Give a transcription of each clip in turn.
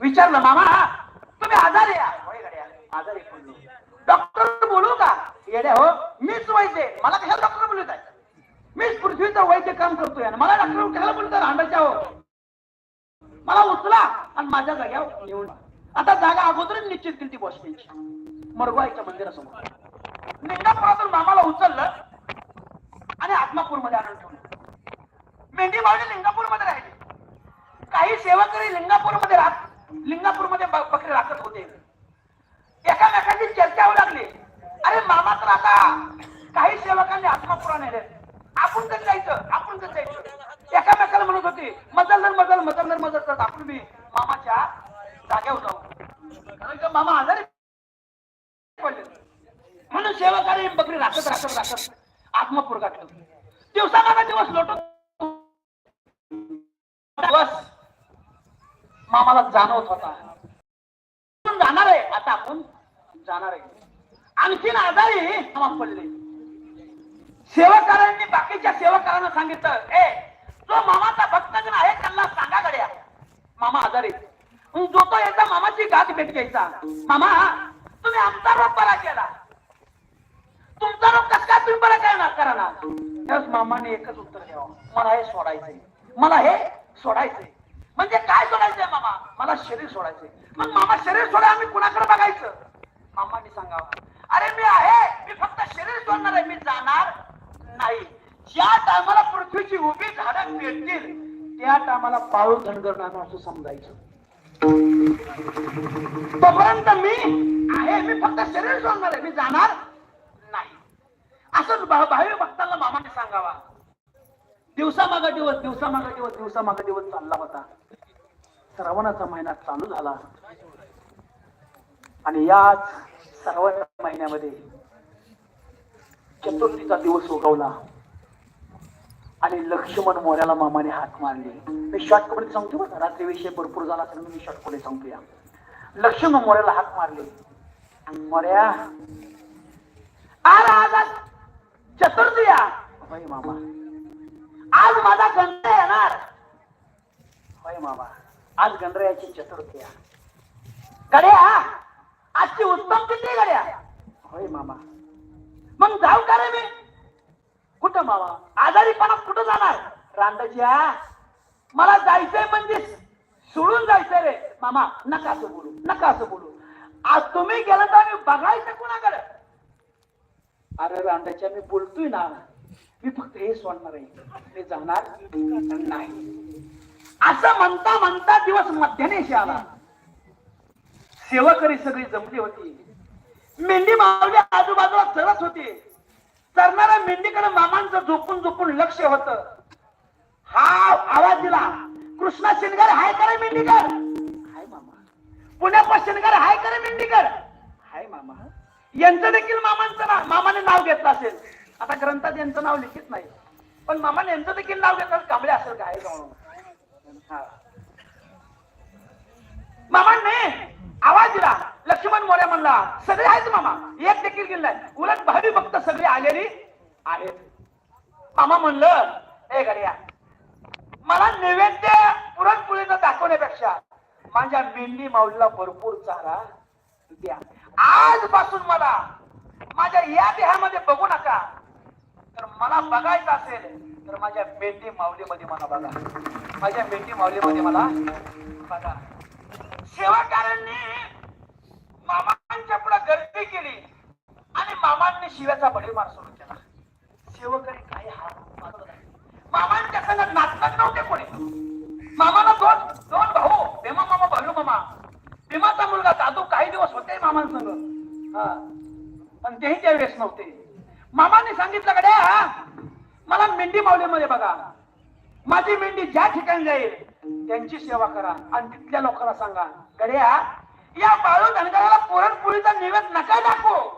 विचारलं मामा तुम्ही आजारी आजारी बोललो डॉक्टर बोलू का? येड्या हो मीच वैद्य मला कशाला डॉक्टर बोलत आहे? मीच पृथ्वीचं वैद्य काम करतोय आणि मला डॉक्टर कशाला बोलतोय अंडाच्या हो. मला उचला आणि माझ्या जाग्यावर येऊन आता जागा अगोदरच निश्चित केली ती बॉस्टेनची. मरगवाईच्या मंदिरासमोर. लिंगापुरातून मामाला उचललं आणि आत्मापूरमध्ये आणून ठेवलं. मेंढी मावली लिंगापूरमध्ये राहिली. काही सेवकरी लिंगापूरमध्ये राहत लिंगापूरमध्ये ब- बकरी राखत होते एकामेकांची चर्चा होऊ लागली अरे मामा काही सेवकांनी आत्मापुरा नेले आपण कसं जायचं आपण कसं जायचं. एकामेकाला म्हणत होती मजलदर मजल मजलदर मजल करत आपण मी मामाच्या जागेवर जाऊ. कारण का मामा आजारी पडले. म्हणून सेवकाने बकरी राखत राखत राखत आत्मापूर गाठलं. दिवसामागा दिवस लोटत दिवस मामाला जाणवत होता. आपण जाणार आहे? आता आपण जाणार आहे. आणखीन आजारी? मामा पडले. सेवकारांनी बाकीच्या सेवकारांना सांगितलं ए जो मामाचा भक्तजन आहे त्यांना सांगा गड्या. मामा आजारी जो तो याचा मामाची गाठ भेट घ्यायचा. मामा तुम्ही आमचा रोग बरा केला. तुमचा रोग कस काय तुम्ही बरा करणार करणार? त्याच मामाने एकच उत्तर द्यावं. मला हे सोडायचंय. मला हे सोडायचंय. म्हणजे काय सोडायचंय मामा? मला शरीर सोडायचंय. मग मामा शरीर सोडा आम्ही कुणाकडे बघायचं मामाने सांगावं अरे मी आहे मी फक्त शरीर सोडणार आहे मी जाणार नाही ज्या टायमाला पृथ्वीची उभी झाडं पेटतील तोपर्यंत आम्हाला पाळून धनगर असं समजायचं. तोपर्यंत मी आहे मी फक्त शरीर सोडणार आहे मी जाणार नाही. असं भावी भक्तांना मामाने सांगावा. दिवसा मागा दिवस दिवसा मागा दिवस दिवसा मागा दिवस चालला होता. श्रावणाचा महिना चालू झाला. आणि याच श्रावण महिन्यामध्ये चतुर्थीचा दिवस उगवला. आणि लक्ष्मण मोऱ्याला मामाने हात मारले. मी शॉर्ट सांगतो बरं रात्री विषय भरपूर झाला असेल मी शॉर्टमध्ये सांगतो या. लक्ष्मण मोऱ्याला हात मारले. मोऱ्या आज आज चतुर्थ या. होय मामा. आज माझा गंध येणार. होय मामा. आज गणरायाची चतुर्थी गड्या आजची उत्तम किती आहे गड्या? होय मामा. मग जाऊ का रे मी? कुठं मामा आजारीपणात कुठं जाणार? रांडाच्या मला जायचंय म्हणजे सोडून जायचंय रे. मामा नका असं बोलू नका असं बोलू. आज तुम्ही गेला तर आम्ही बघायचं कुणाकडे? अरे रांडाच्या मी बोलतोय ना. मी फक्त हे सोडणार आहे. मी जाणार नाही. असं म्हणता म्हणता दिवस मध्यानेशी आला. सेवकरी सगळी जमली होती. मेंढी मावली आजूबाजूला चरत होती. चरणाऱ्या मेंढीकडे झोपून झोपून लक्ष होत. हा आवाज दिला कृष्णा शिनगार हाय करे मेंढीकर हाय मामा. पुण्यापा शिनगार हाय करे मेंढीकर हाय मामा. यांचं देखील मामांचं नाव मामाने नाव घेतलं असेल. आता ग्रंथात यांचं नाव लिखित नाही. पण मामाने यांचं देखील नाव घेतलं कांबळे असेल काय हा. मामाने आवाज दिला. लक्ष्मण मोरे म्हणला सगळे आहेत मामा. एक देखील गेलाय उलट भावी भक्त सगळे आलेली आहेत. मामा म्हणलं हे गड्या मला नैवेद्य पुरणपोळीनं दाखवण्यापेक्षा माझ्या मेंढी माऊलीला भरपूर चारा द्या. आजपासून मला माझ्या या देहामध्ये बघू नका. तर मला बघायचं असेल तर माझ्या मेंढी माऊलीमध्ये मला बघा. माझ्या मेंढी माऊलीमध्ये मला बघा. सेवाकारांनी मामांच्या पुढे गर्दी केली आणि मामांनी शिव्याचा बडीमार सुरू केला. सेवकरी काही हात मानत नाही. मामांच्या संघात नाचत नव्हते कोणी? मामाला दोन दोन भाऊ भीमा मामा भालू मामा. भीमाचा मुलगा दादू काही दिवस होते मामांसंग. हा. पण तेही त्यावेळेस नव्हते. मामाने सांगितलं गड्या मला मेंढी मावलीमध्ये बघा. माझी मेंढी ज्या ठिकाणी जाईल त्यांची सेवा करा आणि तिथल्या लोकांना सांगा. गड्या या बाळू धनगराला पुरणपोळीचा निवेद नका दाखवू.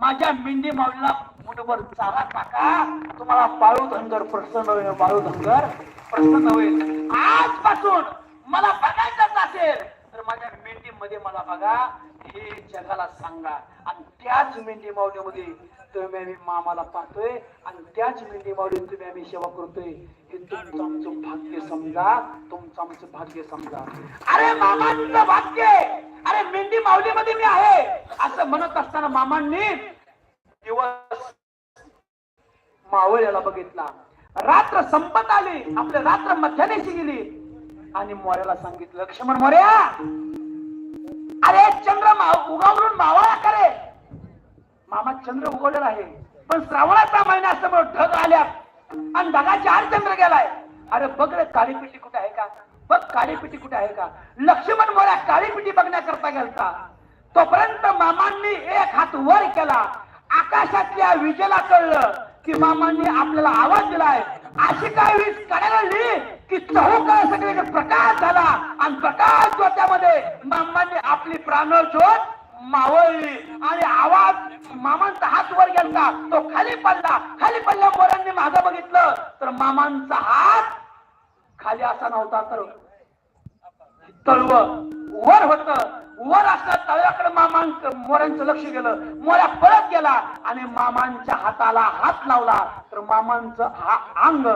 माझ्या मेंढी माऊलीला मुठभर चारा टाका. तुम्हाला बाळू धनगर प्रसन्न होईल बाळू धनगर प्रसन्न होईल आजपासून मला बघायचंच असेल. तर माझ्या मेंढी मध्ये मला बघा हे जगाला सांगा. आणि त्याच मेंढी माऊलीमध्ये तुम्ही आम्ही मामाला पाहतोय आणि त्याच मेंढी माऊली तुम्ही आम्ही सेवा करतोय. हे तुमचं आमचं भाग्य समजा तुमचं आमचं भाग्य समजा. अरे मामांचं भाग्य! अरे मेंढी माऊलीमध्ये मी आहे. असं म्हणत असताना मामांनी दिवस मावळ्याला बघितला. रात्र संपत आली. आपल्या रात्र मध्यानेशी गेली. आणि मोऱ्याला सांगितलं लक्ष्मण मोर्या अरे चंद्र मा- उगवून मावळा करे मामा चंद्र उगवलेला आहे. पण श्रावणाचा महिना असल्यामुळे ढग आल्यात. आणि ढगाच्या आड चंद्र गेलाय. अरे बघ रे काळी पिटी कुठे आहे का? बघ काळी पिटी कुठे आहे का? लक्ष्मण मोऱ्या काळी पिटी बघण्याकरता गेलता. तोपर्यंत मामांनी एक हात वर केला. आकाशातल्या विजेला कळलं की मामांनी आपल्याला आवाज दिलाय. अशी काय वीज काढायला लागली की चौका सगळीकडे प्रकाश झाला आणि प्रकाश ज्योत्यामध्ये मामांनी आपली प्राणज्योत मावळली. आणि आवाज मामांचा हात वर गेला तो खाली पडला. खाली पडल्या मोरांनी मागं बघितलं. तर मामांचा हात खाली असा नव्हता तर तळव. वर होत. वर असल्या तळ्याकडे मामांक मोऱ्यांचं लक्ष गेलं. मोऱ्या पळत गेला आणि मामांच्या हाताला हात लावला. तर मामांचं हा- अंग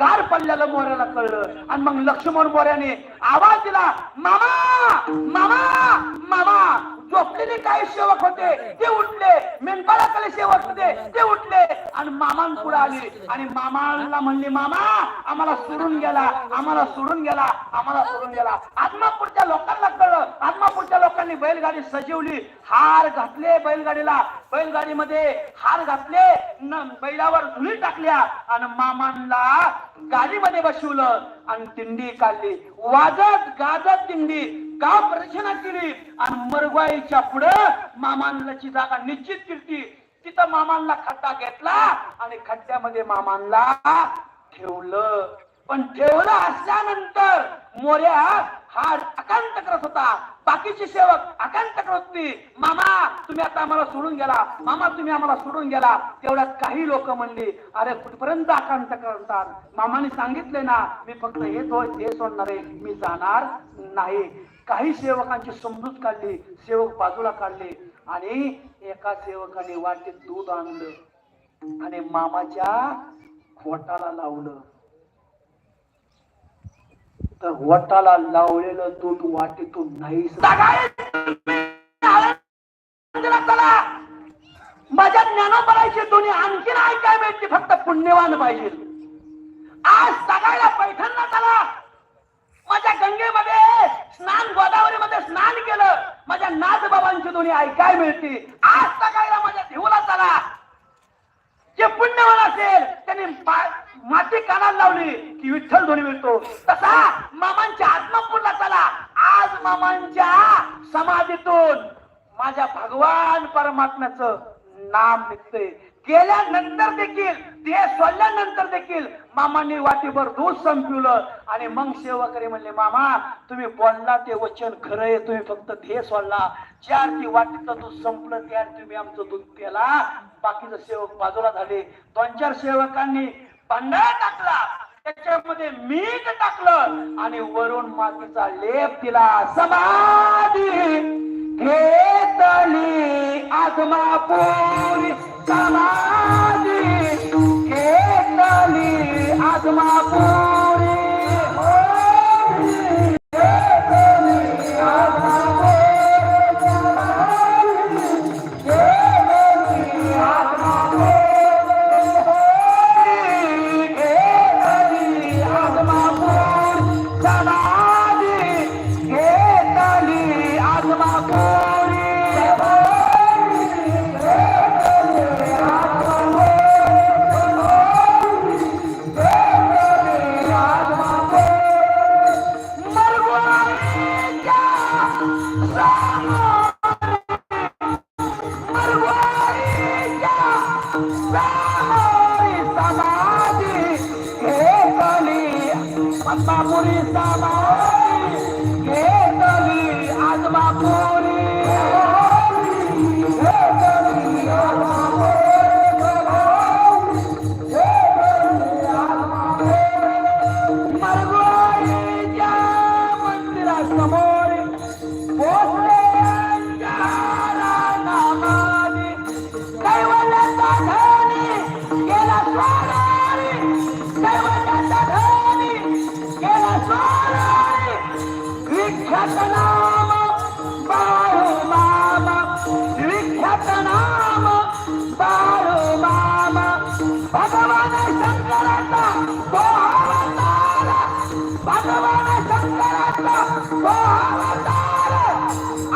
गार पडलेलं मोऱ्याला कळलं. आणि मग लक्ष्मण मोऱ्याने आवाज दिला मामा! मामा! झोपलेले काही सेवक होते ते उठले. मेंढपाळाकडे सेवक होते ते उठले. आणि मामांपुढे आले. आणि मामाला म्हणले मामा आम्हाला सोडून गेला आम्हाला सोडून गेला आम्हाला सोडून गेला. आत्मापूरच्या लोकांना कळलं. आत्मापूरच्या लोकांनी बैलगाडी सजवली. हार घातले बैलगाडीला. बैलगाडीमध्ये हार घातले न बैलावर धुळी टाकल्या. आणि मामांना गाडीमध्ये बसवलं. आणि दिंडी काढली. वाजत गाजत दिंडी. का प्रदक्षिणा केली? आणि मरगवाईच्या पुढं मामांची जागा निश्चित केली तिथं मामांना खड्डा घेतला आणि खड्ड्यामध्ये मामांना ठेवलं. पण ठेवलं असल्यानंतर मोऱ्या हा आकांत करत होता. बाकीचे सेवक आकांत करत होती. मामा तुम्ही आता आम्हाला सोडून गेला. मामा तुम्ही आम्हाला सोडून गेला. तेवढ्यात काही लोक म्हणली अरे कुठपर्यंत अकांत करतात मामाने सांगितले ना मी फक्त हे होय हे सोडणार आहे मी जाणार नाही. काही सेवकांची समजूत काढली सेवक बाजूला काढले आणि एका सेवकाने वाटेत दूध आणलं आणि मामाच्या वटाला लावलं. तर वटाला लावलेलं दूध वाटेतून नाही माझ्या ज्ञानोपरायची दोन्ही आणखीन ऐकाय मिळते फक्त पुण्यवान पाहिजे. आज सगळ्याला पैठणला चला माझ्या गंगेमध्ये स्नान गोदावरीमध्ये स्नान केलं. माझ्या नाथबाबांची दोन्ही ऐकाय मिळते आज सकाळीला माझ्या देऊला चला. जे पुण्यवान असेल त्यांनी माती कानाला लावली की विठ्ठल ध्वनी मिळतो. तसा मामांच्या आत्मापूरला चला. आज मामांच्या समाधीतून माझ्या भगवान परमात्म्याचं नाम निघते केल्यानंतर देखील ते सोडल्यानंतर देखील मामांनी वाटीभर दूध संपवलं आणि मग सेवकरे म्हणले मामा तुम्ही बोलला ते वचन खरं आहे तुम्ही फक्त ध्येय सोडला. चार ती वाटीचं दूध संपलं त्यार तुम्ही आमचं दूध प्याला. बाकीचं सेवक बाजूला झाले. दोन चार सेवकांनी पांढरा टाकला. त्याच्यामध्ये मीठ टाकलं आणि वरून मातीचा लेप दिला. समाधी घेतली आत्मापुरी समाधी घेतली आत्मापुरी घेतली पद्मापुरी समाधी घेतली विख्यात नाम मामा विख्यात नाम मामा भगवान शंकराचा भगवान शंकराचा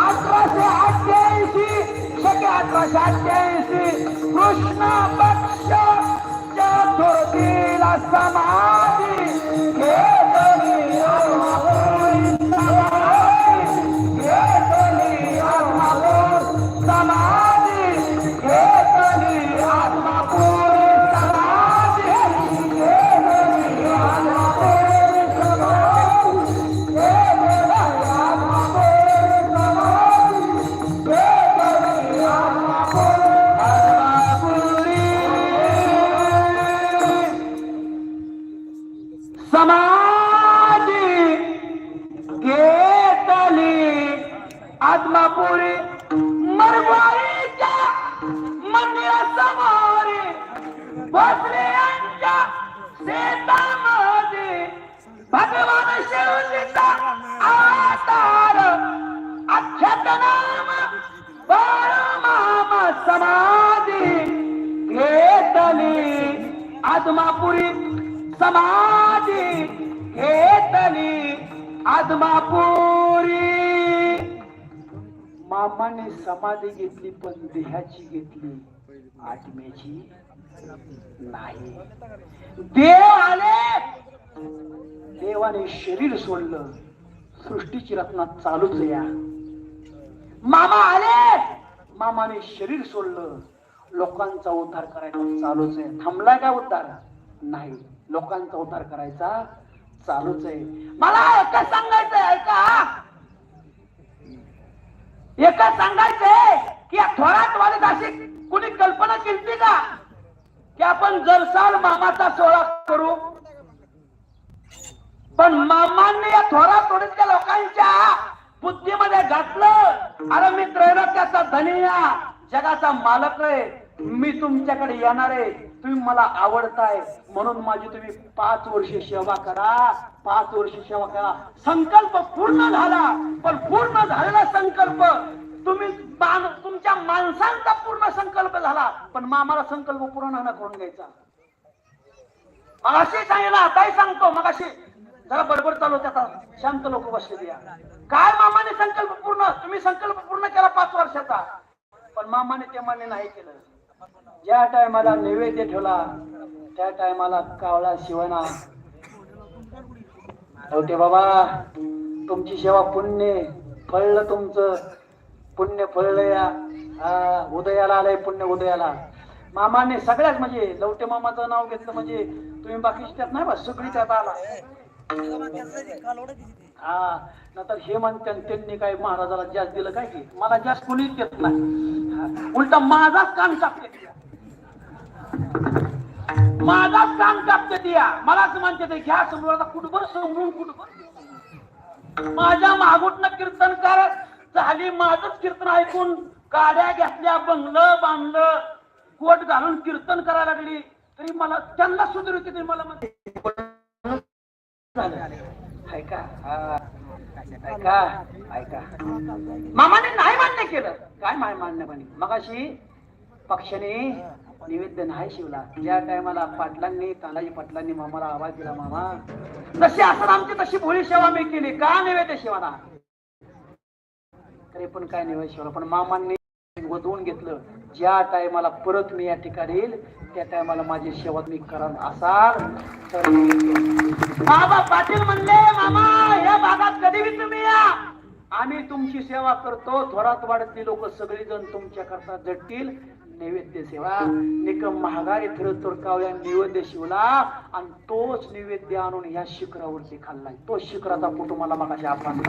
अठराशे अठ्ठ्याऐंशी शके अठराशे अठ्ठ्याऐंशी कृष्ण पक्ष चतुर्थीला समाधी आत्मापुरी मरवाईच्या मंदिरासमोरी बसले यांच्या शेतामध्ये भगवान शिवजीचा अवतार अख्यात नाम बाळ मामा समाधी. घेतली. आदमापुरी समाधी. घेतली. आत्मापुरी मामाने समाधी घेतली पण देहाची घेतली आत्म्याची नाही. देव आले! देवाने शरीर सोडलं सृष्टीची रत्ना चालूच या. मामा आले! मामाने शरीर सोडलं लोकांचा उद्धार करायचा चालूच आहे. थांबला का उद्धार? नाही. लोकांचा उद्धार करायचा चालूच आहे. मला एकच आहे ऐका! एकच सांगायचंय की या थोरात वालीत अशी कुणी कल्पना केली का? की आपण जरसाल मामाचा सोहळा करू? पण मामांनी या थोरा थोडीच्या लोकांच्या बुद्धीमध्ये घातलं. अरे मी त्रैरत्याचा धनी या जगाचा मालक आहे. मी तुमच्याकडे येणार आहे. तुम्ही मला आवडताय म्हणून माझी तुम्ही पाच वर्ष सेवा करा. पाच वर्ष सेवा करा. संकल्प पूर्ण झाला पण पूर्ण झालेला संकल्प तुम्ही मान- तुमच्या माणसांचा पूर्ण संकल्प झाला पण मामाला संकल्प पूर्ण करून घ्यायचा. मग अशी सांगितलं आताही सांगतो मग अशी जरा बडबड चालू त्याचा आता शांत लोक बसलेली या काय मामाने संकल्प पूर्ण तुम्ही संकल्प पूर्ण केला पाच वर्षाचा. पण मामाने ते मान्य नाही केलं. ज्या टायमाला नैवेद्य ठेवला त्या टायमाला कावळा शिवणा. नव्हते बाबा तुमची सेवा पुण्य फळलं तुमचं. पुण्य फळलं या हा, उदयाला आलंय पुण्य उदयाला. मामाने सगळ्यात म्हणजे लवटे मामाचं नाव घेतलं म्हणजे तुम्ही बाकीची त्यात नाही बा सगळी त्यात आला. हा नंतर हे म्हणते त्यांनी काय महाराजाला जास्त दिलं काय की? मला जास्त कुणीच देत नाही. उलटा माझाच काम टाकते माझा सांग टाकते दिया. मलाच म्हणते ते घ्या समोर आता कुठभर समजून माझ्या मागुटनं कीर्तनकार झाली माझच कीर्तन ऐकून गाड्या घेतल्या बंगलं बांधलं कोट घालून कीर्तन करायला लागली. तरी मला त्यांना सुधीर तरी मला म्हणते ऐका ऐका ऐका मामाने नाही मान्य केलं. काय माय मान्य म्हणे? मगाशी पक्षाने नैवेद्य नाही शिवला. ज्या टायमाला पाटलांनी तानाजी पाटलांनी मामाला आवाज दिला मामा जशी असं आमची तशी भोळी सेवा मी केली. का नैवेद्य शिवाला? तरी पण काय नैवेद्य शिवला? पण मामांनी वधवून घेतलं. ज्या टायमाला परत मी या ठिकाणी येईल त्या टायमाला माझी सेवा मी करत असाल तर बाबा पाटील म्हणले मामा या भागात कधी बी तुम्ही या. आम्ही तुमची सेवा करतो. थोरात वाढतली लोक सगळी जण तुमच्या करता झटतील नैवेद्य सेवा निकम महागारी फिरत तर कावळ्या नैवेद्य शिवला आणि तोच नैवेद्य आणून ह्या शिखरावरती खाल्लाय तो शिखराचा फोटो मला मगाशी आपण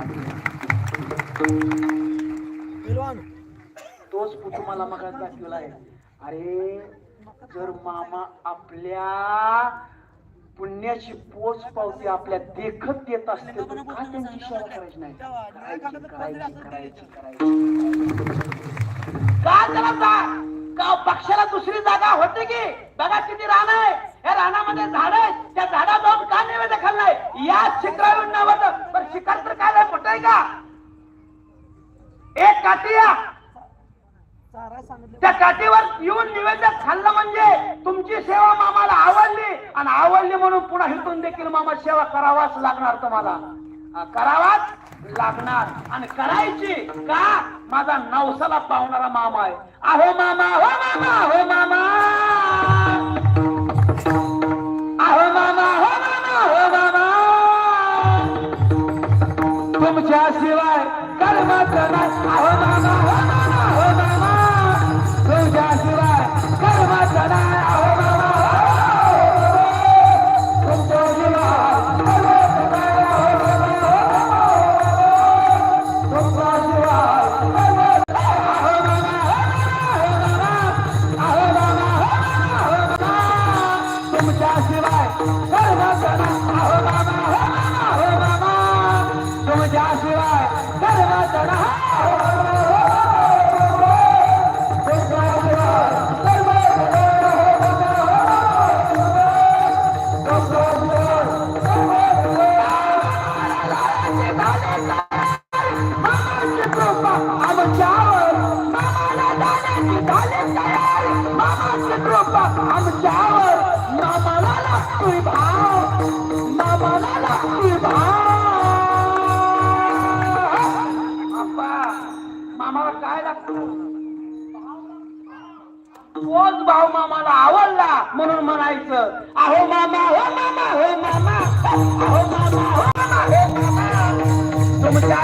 तोच फोटो मला मग दाखवलाय अरे जर मामा आपल्या पुण्याची पोच पावती आपल्या देखत देत असते तर का त्यांची सेवा करायची नाही? करायची करायची करायची करायची. का का पक्षाला दुसरी जागा होते की? बघा किती रान आहे. या रानामध्ये झाड आहे त्या झाडा जाऊन का नैवेद्य खाल्लाय? या शिखरावर नावाचं पण शिखर तर काय नाही आहे का? एक काटिया त्या काठीवर येऊन निवेदन खाल्लं म्हणजे तुमची सेवा मामाला आवडली. आणि आवडली म्हणून पुन्हा हिथून देखील मामा सेवा करावाच लागणार तुम्हाला. करावाच लागणार. आणि करायची का? माझा नवसाला पावणारा मामा आहे. अहो मामा हो मामा हो मामा! अहो मामा हो मामा हो मामा! तुमच्या शिवाय कर्माचं नाही. अहो मामा हो तोच भाव मामाला आवडला म्हणून म्हणायचं अहो मामा हो मामा हो मामा अहो मामा हो मामा. हो हो मामा तुमच्या